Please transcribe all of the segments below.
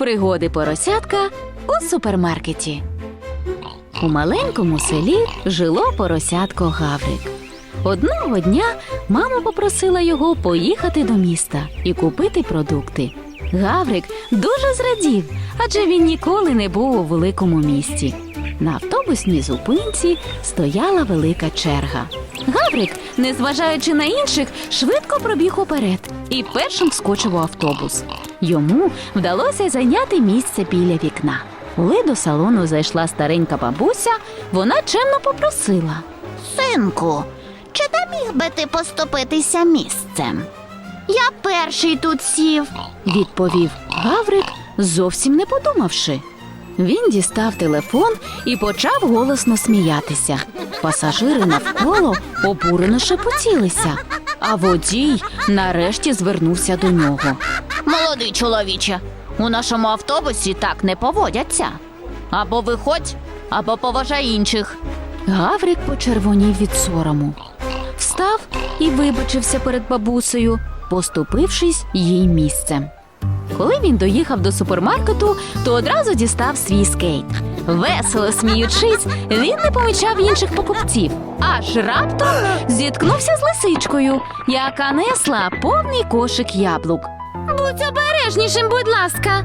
Пригоди поросятка у супермаркеті. У маленькому селі жило поросятко Гаврик. Одного дня мама попросила його поїхати до міста і купити продукти. Гаврик дуже зрадів, адже він ніколи не був у великому місті. На автобусній зупинці стояла велика черга. Гаврик, незважаючи на інших, швидко пробіг уперед і першим вскочив у автобус. Йому вдалося зайняти місце біля вікна. Коли до салону зайшла старенька бабуся, вона чемно попросила. Синку, чи не міг би ти поступитися місцем? Я перший тут сів. відповів Гаврик, зовсім не подумавши. Він дістав телефон і почав голосно сміятися. Пасажири навколо обурено шепотілися, а водій нарешті звернувся до нього. Молодий чоловіче, у нашому автобусі так не поводяться. Або виходь, або поважай інших. Гаврик почервонів від сорому. Встав і вибачився перед бабусею, поступившись їй місцем. Коли він доїхав до супермаркету, то одразу дістав свій скейт. Весело сміючись, він не помічав інших покупців, аж раптом зіткнувся з лисичкою, яка несла повний кошик яблук. Будь обережнішим, будь ласка.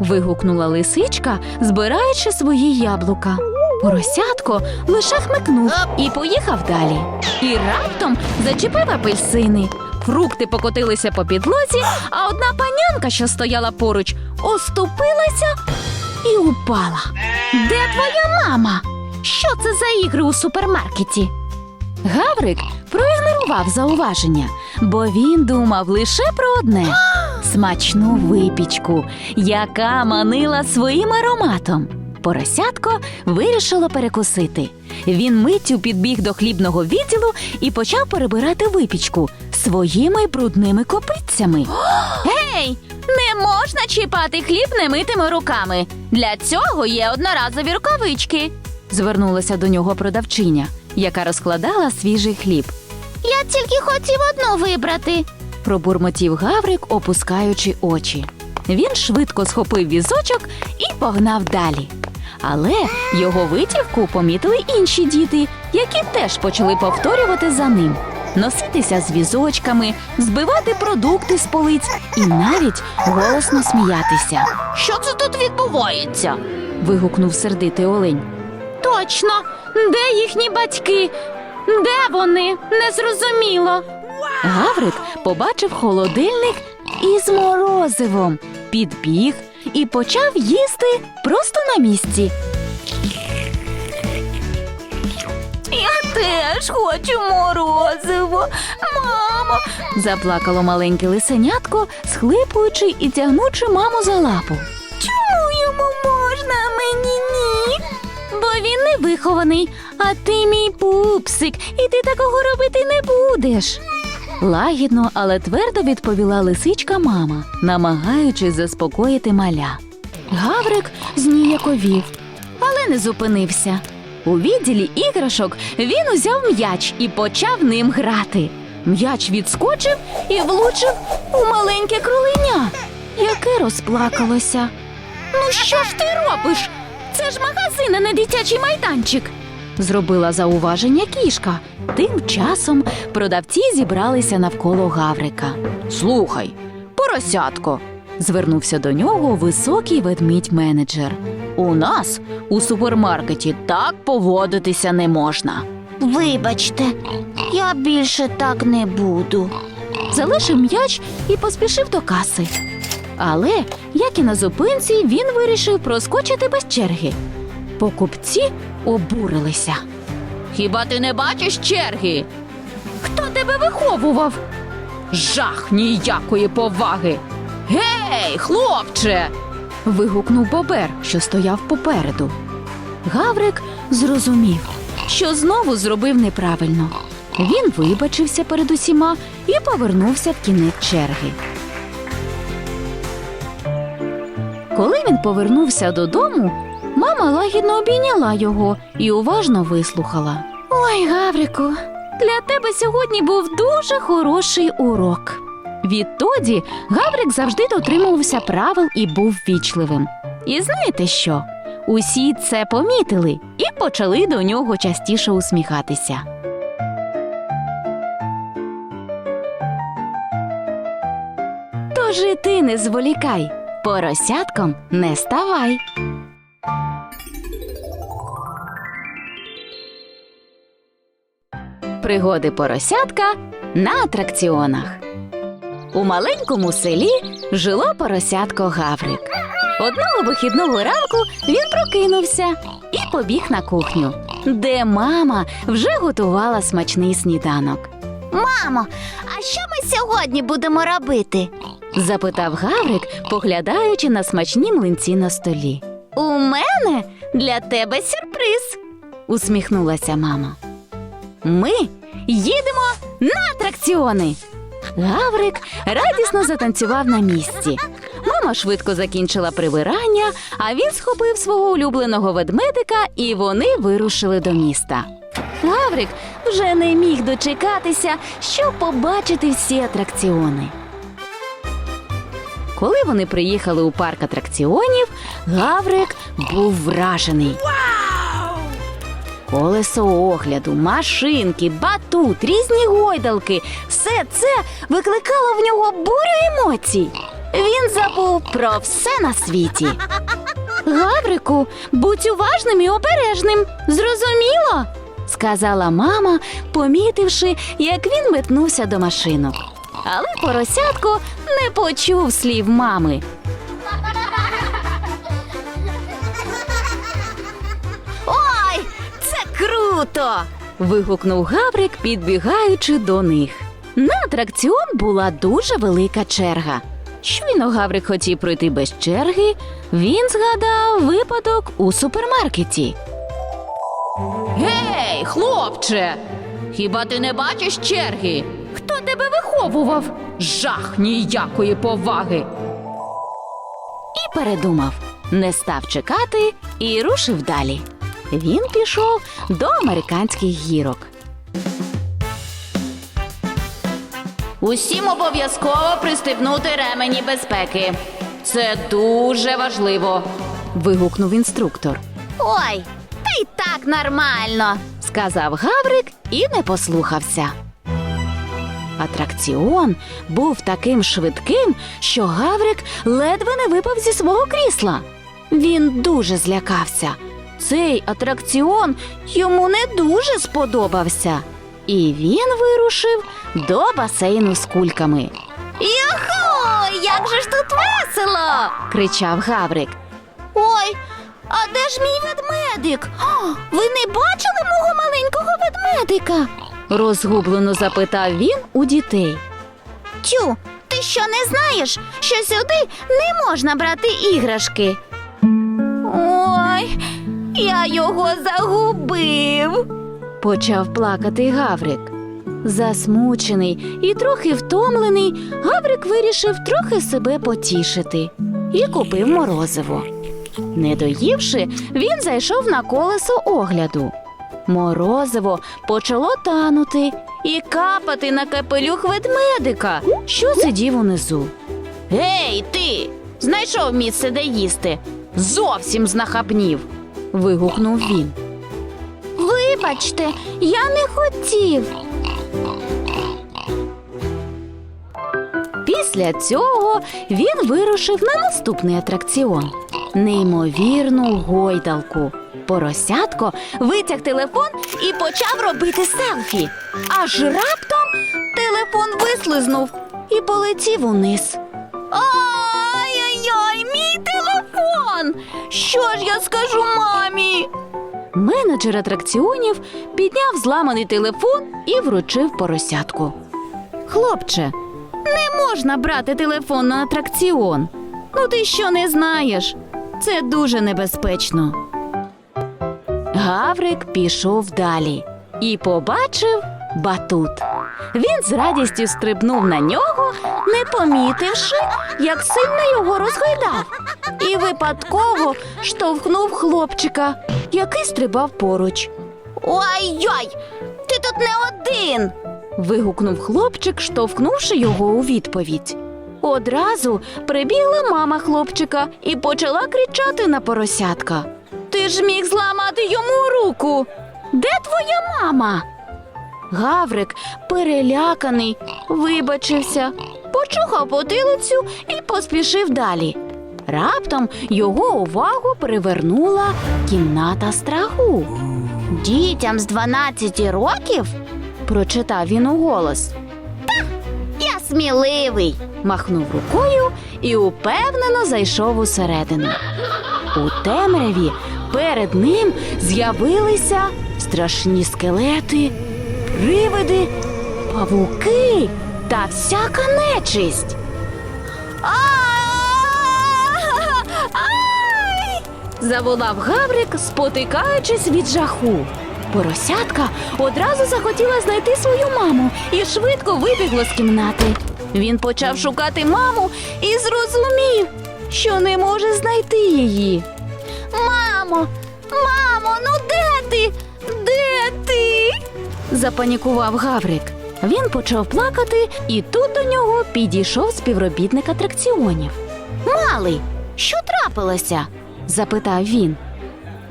вигукнула лисичка, збираючи свої яблука. Поросятко лише хмикнув і поїхав далі. І раптом зачепив апельсини. Фрукти покотилися по підлозі, а одна панянка, що стояла поруч, оступилася і упала. Де твоя мама? Що це за ігри у супермаркеті? Гаврик проігнорував зауваження, бо він думав лише про одне смачну випічку, яка манила своїм ароматом. Поросятко вирішило перекусити. Він миттю підбіг до хлібного відділу і почав перебирати випічку своїми брудними копитцями. Гей! Не можна чіпати хліб немитими руками. Для цього є одноразові рукавички. Звернулася до нього продавчиня, яка розкладала свіжий хліб. Я тільки хотів одну вибрати. Пробурмотів Гаврик, опускаючи очі. Він швидко схопив візочок і погнав далі. Але його витівку помітили інші діти, які теж почали повторювати за ним, носитися з візочками, збивати продукти з полиць і навіть голосно сміятися. Що це тут відбувається? Вигукнув сердитий олень. Точно, де їхні батьки? Де вони? Незрозуміло. Гаврик побачив холодильник із морозивом, підбіг і почав їсти просто на місці. Я теж хочу морозиво. Мамо, Заплакало маленьке лисенятко, схлипуючи і тягнучи маму за лапу. чому йому можна, а мені ні? Бо він не вихований, а ти мій пупсик, і ти такого робити не будеш. Лагідно, але твердо відповіла лисичка мама, намагаючись заспокоїти маля. Гаврик зніяковів, але не зупинився. У відділі іграшок він узяв м'яч і почав ним грати. М'яч відскочив і влучив у маленьке кроленя, яке розплакалося. Ну що ж ти робиш? Це ж магазин, а не дитячий майданчик. Зробила зауваження кішка. Тим часом продавці зібралися навколо Гаврика. Слухай, поросятко. звернувся до нього високий ведмідь-менеджер. У нас у супермаркеті так поводитися не можна. Вибачте, я більше так не буду. Залишив м'яч і поспішив до каси. Але, як і на зупинці, він вирішив проскочити без черги. Покупці обурилися. Хіба ти не бачиш черги? Хто тебе виховував? Жах ніякої поваги. Гей, хлопче. Вигукнув Бобер, що стояв попереду. Гаврик зрозумів, що знову зробив неправильно. Він вибачився перед усіма і повернувся в кінець черги. Коли він повернувся додому, мама лагідно обійняла його і уважно вислухала. Ой, Гаврику, для тебе сьогодні був дуже хороший урок. Відтоді Гаврик завжди дотримувався правил і був вічливим. І знаєте що? Усі це помітили і почали до нього частіше усміхатися. Тож і ти не зволікай, поросятком не ставай. Пригоди поросятка на атракціонах. У маленькому селі жило поросятко Гаврик. Одного вихідного ранку він прокинувся і побіг на кухню, де мама вже готувала смачний сніданок. Мамо, а що ми сьогодні будемо робити? Запитав Гаврик, поглядаючи на смачні млинці на столі. У мене для тебе сюрприз. Усміхнулася мама. Ми їдемо на атракціони. Гаврик радісно затанцював на місці. Мама швидко закінчила прибирання, а він схопив свого улюбленого ведмедика, і вони вирушили до міста. Гаврик вже не міг дочекатися, щоб побачити всі атракціони. Коли вони приїхали у парк атракціонів, Гаврик був вражений. Колесо огляду, машинки, батут, різні гойдалки все це викликало в нього бурю емоцій. Він забув про все на світі. Гаврику, будь уважним і обережним, зрозуміло? сказала мама, помітивши, як він метнувся до машинок. Але поросятко не почув слів мами. Круто! вигукнув Гаврик, підбігаючи до них. На атракціон була дуже велика черга. Щойно Гаврик хотів пройти без черги, він згадав випадок у супермаркеті. Гей, хлопче! Хіба ти не бачиш черги? Хто тебе виховував? Жах ніякої поваги. І передумав, не став чекати і рушив далі. Він пішов до американських гірок. Усім обов'язково пристебнути ремені безпеки. Це дуже важливо. вигукнув інструктор. Ой, та й так нормально. Сказав Гаврик і не послухався. Атракціон був таким швидким, що Гаврик ледве не випав зі свого крісла. Він дуже злякався. Цей атракціон йому не дуже сподобався. І він вирушив до басейну з кульками. Юху! Як же ж тут весело! кричав Гаврик. Ой, а де ж мій ведмедик? О, ви не бачили мого маленького ведмедика? Розгублено запитав він у дітей. Тю, ти що не знаєш, що сюди не можна брати іграшки? Я його загубив. Почав плакати Гаврик. Засмучений і трохи втомлений, Гаврик вирішив трохи себе потішити і купив морозиво. Не доївши, він зайшов на колесо огляду. Морозиво почало танути і капати на капелюх ведмедика, що сидів унизу. Гей, ти! Знайшов місце, де їсти. Зовсім знахабнів. Вигукнув він. Вибачте, я не хотів. Після цього він вирушив на наступний атракціон неймовірну гойдалку. Поросятко витяг телефон і почав робити селфі. Аж раптом телефон вислизнув і полетів униз. Що ж я скажу мамі? Менеджер атракціонів підняв зламаний телефон і вручив поросятку. Хлопче, не можна брати телефон на атракціон. Ну ти що не знаєш? Це дуже небезпечно. Гаврик пішов далі і побачив батут. Він з радістю стрибнув на нього, не помітивши, як сильно його розгойдав, і випадково штовхнув хлопчика, який стрибав поруч. Ой-ой, ти тут не один. вигукнув хлопчик, штовхнувши його у відповідь. Одразу прибігла мама хлопчика і почала кричати на поросятка. Ти ж міг зламати йому руку. Де твоя мама? Гаврик, переляканий, вибачився, почухав потилицю і поспішив далі. Раптом його увагу привернула кімната страху. Дітям з 12 років? Прочитав він уголос, Я сміливий. махнув рукою і упевнено зайшов усередину. У темряві перед ним з'явилися страшні скелети, привиди, павуки та всяка нечисть. Заволав Гаврик, спотикаючись від жаху. Поросятка одразу захотіла знайти свою маму і швидко вибігло з кімнати. Він почав шукати маму і зрозумів, що не може знайти її. Мамо, мамо, ну де? Запанікував Гаврик. Він почав плакати, і тут до нього підійшов співробітник атракціонів. Малий, що трапилося? Запитав він.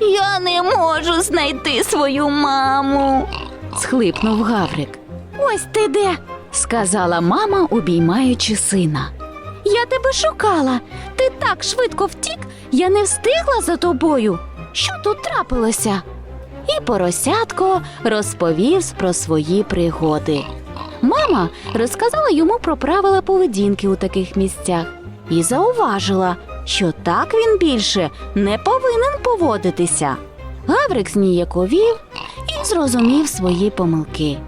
Я не можу знайти свою маму. Схлипнув Гаврик. Ось ти де, сказала мама, обіймаючи сина. Я тебе шукала. Ти так швидко втік, я не встигла за тобою. Що тут трапилося? І поросятко розповів про свої пригоди. Мама розказала йому про правила поведінки у таких місцях і зауважила, що так він більше не повинен поводитися. Гаврик зніяковів і зрозумів свої помилки.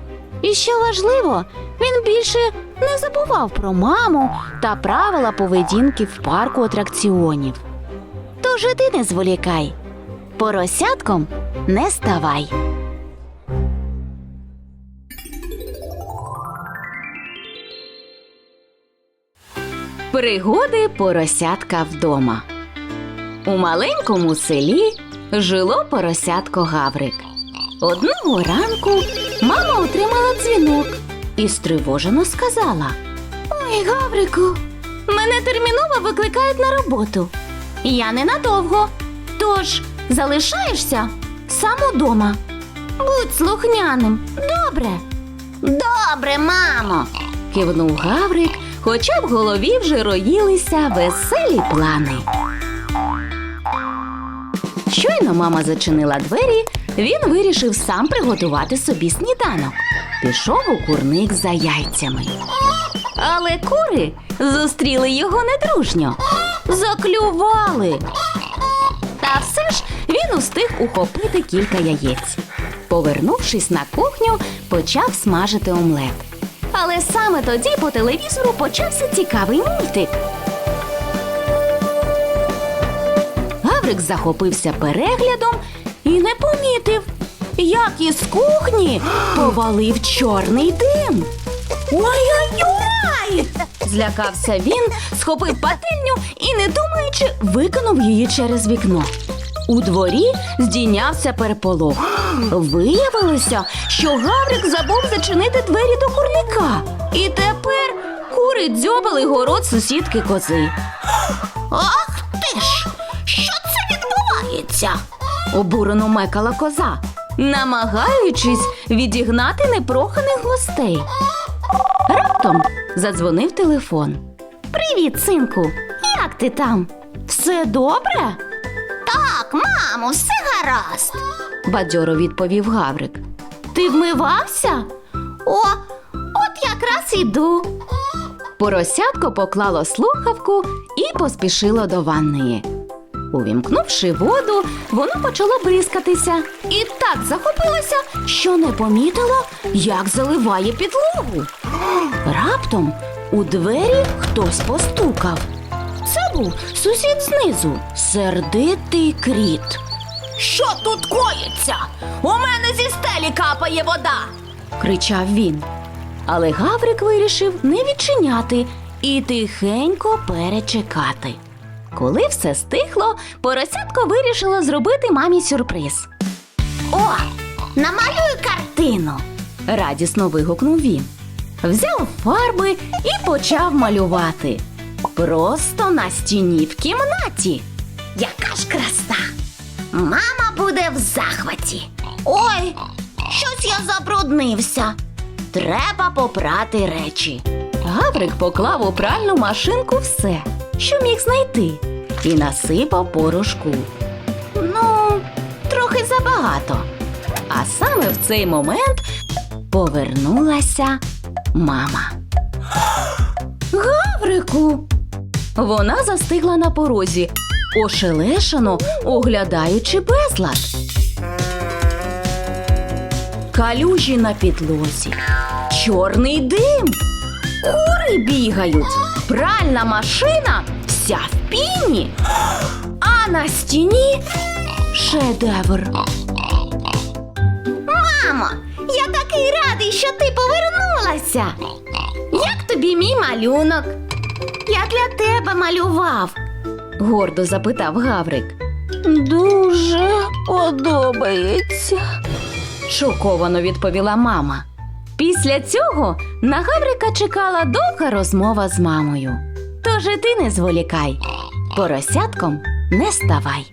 І що важливо, він більше не забував про маму та правила поведінки в парку атракціонів. Тож і ти не зволікай, поросятком не ставай. Пригоди поросятка вдома. У маленькому селі жило поросятко Гаврик. Одного ранку мама отримала дзвінок і стривожено сказала: Ой, Гаврику, мене терміново викликають на роботу. Я ненадовго. Тож залишаєшся сам удома. Будь слухняним, добре. Добре, мамо. кивнув Гаврик, хоча в голові вже роїлися веселі плани. Щойно мама зачинила двері, він вирішив сам приготувати собі сніданок. Пішов у курник за яйцями. Але кури зустріли його недружньо, заклювали. Він устиг ухопити кілька яєць. Повернувшись на кухню, почав смажити омлет. Але саме тоді по телевізору почався цікавий мультик. Гаврик захопився переглядом і не помітив, як із кухні повалив чорний дим. Ой-ой-ой! Злякався він, схопив пательню і, не думаючи, викинув її через вікно. У дворі здійнявся переполох. Виявилося, що Гаврик забув зачинити двері до курника. І тепер кури дзьобали город сусідки кози. Ах ти ж! Що це відбувається? Обурено мекала коза, намагаючись відігнати непроханих гостей. Раптом задзвонив телефон. Привіт, синку! Як ти там? Все добре? Мамо, все гаразд. бадьоро відповів Гаврик. Ти вмивався? О, от якраз іду. Поросятко поклало слухавку і поспішило до ванної. Увімкнувши воду, воно почало бризкатися і так захопилося, що не помітило, як заливає підлогу. Раптом у двері хтось постукав. Це був сусід знизу, сердитий кріт. Що тут коїться? У мене зі стелі капає вода. кричав він. Але Гаврик вирішив не відчиняти і тихенько перечекати. Коли все стихло, поросятко вирішило зробити мамі сюрприз. О, намалюй картину. радісно вигукнув він. Взяв фарби і почав малювати. Просто на стіні в кімнаті. Яка ж краса! Мама буде в захваті. Ой, щось я забруднився. Треба попрати речі. Гаврик поклав у пральну машинку все, що міг знайти, і насипав порошку. Ну, трохи забагато. А саме в цей момент повернулася мама. Гаврику! Вона застигла на порозі, ошелешено оглядаючи безлад. Калюжі на підлозі, чорний дим. Кури бігають, пральна машина вся в піні, а на стіні шедевр. Мамо, я такий радий, що ти повернулася. Як тобі мій малюнок? Я для тебе малював. гордо запитав Гаврик. Дуже подобається. Шоковано відповіла мама. Після цього на Гаврика чекала довга розмова з мамою. Тож і ти не зволікай, поросятком не ставай.